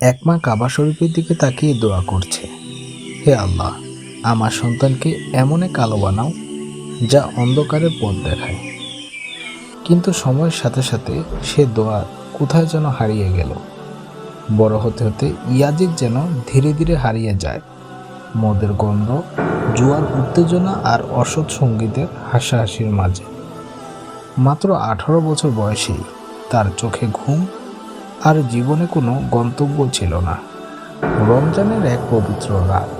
এক মা কাবা শরীফের দিকে তাকিয়ে দোয়া করছে। হে আল্লাহ, আমার সন্তানকে এমন এক আলো বানাও, যা অন্ধকারের পথ দেখায়। কিন্তু সময়ের সাথে সাথে সে দোয়া কোথায় যেন হারিয়ে গেল। বড় হতে হতে ইয়াজিদ যেন ধীরে ধীরে হারিয়ে যায়। মদের গন্ধ, জুয়ার উত্তেজনা আর অসৎ সঙ্গীতের হাসাহাসির মাঝে। মাত্র আঠারো বছর বয়সেই তার চোখে ঘুম আর জীবনে কোনো গন্তব্য ছিল না। রমজানের এক পবিত্র রাত।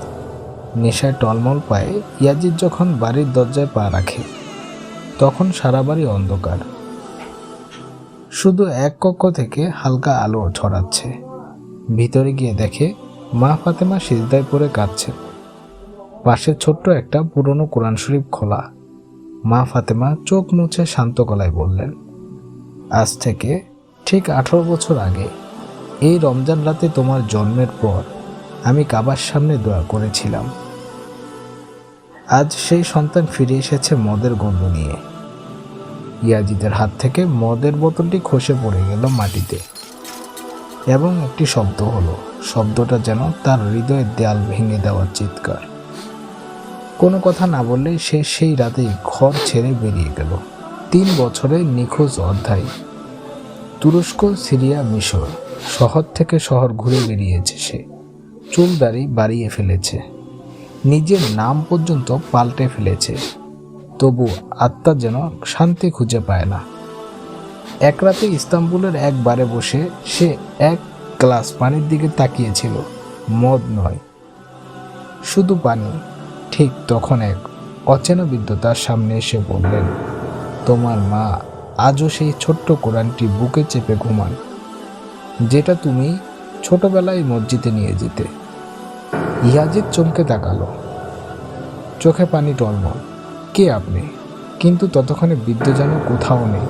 নেশায় টলমল পায়ে ইয়াজিদ যখন বাড়ির দরজায় পা রাখে, তখন সারা বাড়ি অন্ধকার। শুধু এক কক্ষ থেকে হালকা আলো ছড়াচ্ছে। ভিতরে গিয়ে দেখে মা ফাতেমা সিজদায় পড়ে কাঁদছে। পাশে ছোট্ট একটা পুরনো কোরআন শরীফ খোলা। মা ফাতেমা চোখ মুছে শান্ত গলায় বললেন, আজ থেকে ঠিক আঠারো বছর আগে, এই রমজান রাতে তোমার জন্মের পর আমি কাবার সামনে দোয়া করেছিলাম। আজ সেই সন্তান ফিরে এসেছে মদের গন্ধ নিয়ে। ইয়াজিদের হাত থেকে মদের বোতলটি খসে পড়ে গেল মাটিতে। এবং একটি শব্দ হলো, শব্দটা যেন তার হৃদয়ের দেয়াল ভেঙে দেওয়ার চিৎকার। কোনো কথা না বললে সে সেই রাতেই ঘর ছেড়ে বেরিয়ে গেল। তিন বছরের নিখোঁজ অধ্যায়। তুরস্ক, সিরিয়া, মিশর। শহর থেকে শহর ঘুরে বেরিয়েছে সে। চুল দাড়ি বাড়িয়ে ফেলেছে। নিজের নাম পর্যন্ত পাল্টে ফেলেছে। তবু আত্মা যেন শান্তি খুঁজে পায় না। এক রাতে ইস্তাম্বুলের এক বারে বসে সে এক গ্লাস পানির দিকে তাকিয়েছিল। মদ নয়। শুধু পানি। ঠিক তখন এক অচেনা বৃদ্ধ তার সামনে এসে বললেন, তোমার মা আজও সেই ছোট্ট কোরআনটি বুকে চেপে ঘুমান, যেটা তুমি ছোটবেলায় মসজিদে নিয়ে যেতে। ইয়াজিদ চমকে তাকালো। চোখে পানি টলমল। কে আপনি? কিন্তু ততক্ষণে বৃদ্ধ যেন কোথাও নেই,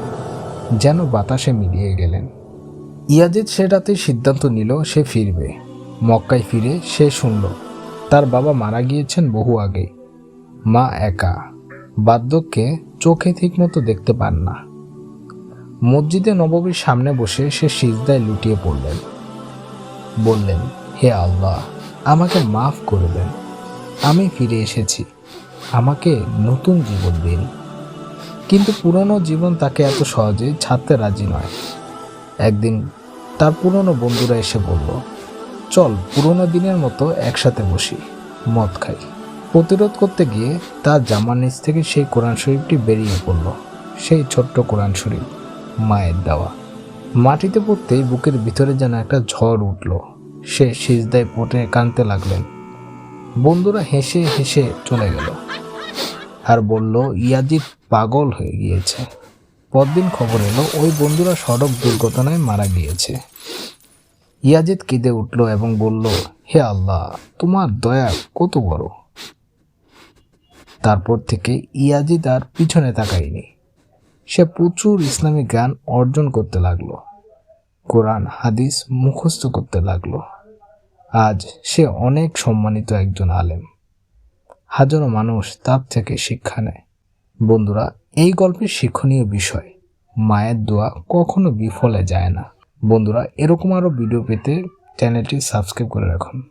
যেন বাতাসে মিলিয়ে গেলেন। ইয়াজিদ সে রাতে সিদ্ধান্ত নিল, সে ফিরবে। মক্কায় ফিরে সে শুনল, তার বাবা মারা গিয়েছেন বহু আগে। মা একা। বার্ধক্যে চোখে ঠিকমতো দেখতে পান না। মসজিদে নববীর সামনে বসে সে সিজদায় লুটিয়ে পড়লেন। বললেন, হে আল্লাহ, আমাকে মাফ করে দেন। আমি ফিরে এসেছি। আমাকে নতুন জীবন দিন। কিন্তু পুরনো জীবন তাকে এত সহজে ছাড়তে রাজি নয়। একদিন তার পুরনো বন্ধুরা এসে বলল, চল, পুরনো দিনের মতো একসাথে বসি, মদ খাই। প্রতিরোধ করতে গিয়ে তার জামার নিচ থেকে সেই কোরআন শরীফটি বেরিয়ে পড়ল, সেই ছোট্ট কোরআন শরীফ। মায়ের দেওয়া। মাটিতে পড়তেই বুকের ভিতরে যেন একটা ঝড় উঠল। সে সিজদায় পটে কাঁদতে লাগলেন। বন্ধুরা হেসে হেসে চলে গেল। আর বলল, ইয়াজিদ পাগল হয়ে গিয়েছে। পরদিন খবর এলো, ওই বন্ধুরা সড়ক দুর্ঘটনায় মারা গিয়েছে। ইয়াজিদ কেঁদে উঠল এবং বলল, হে আল্লাহ, তোমার দয়া কত বড়? তারপর থেকে ইয়াজিদ আর পিছনে তাকায়নি। সে প্রচুর ইসলামিক জ্ঞান অর্জন করতে লাগল। কোরআন, হাদিস মুখস্থ করতে লাগল। আজ সে অনেক সম্মানিত একজন আলেম। হাজারো মানুষ তার থেকে শিক্ষা নেয়। বন্ধুরা, এই গল্পের শিক্ষণীয় বিষয়, মায়ের দোয়া কখনো বিফলে যায় না। বন্ধুরা, এরকম আরও ভিডিও পেতে চ্যানেলটি সাবস্ক্রাইব করে রাখুন।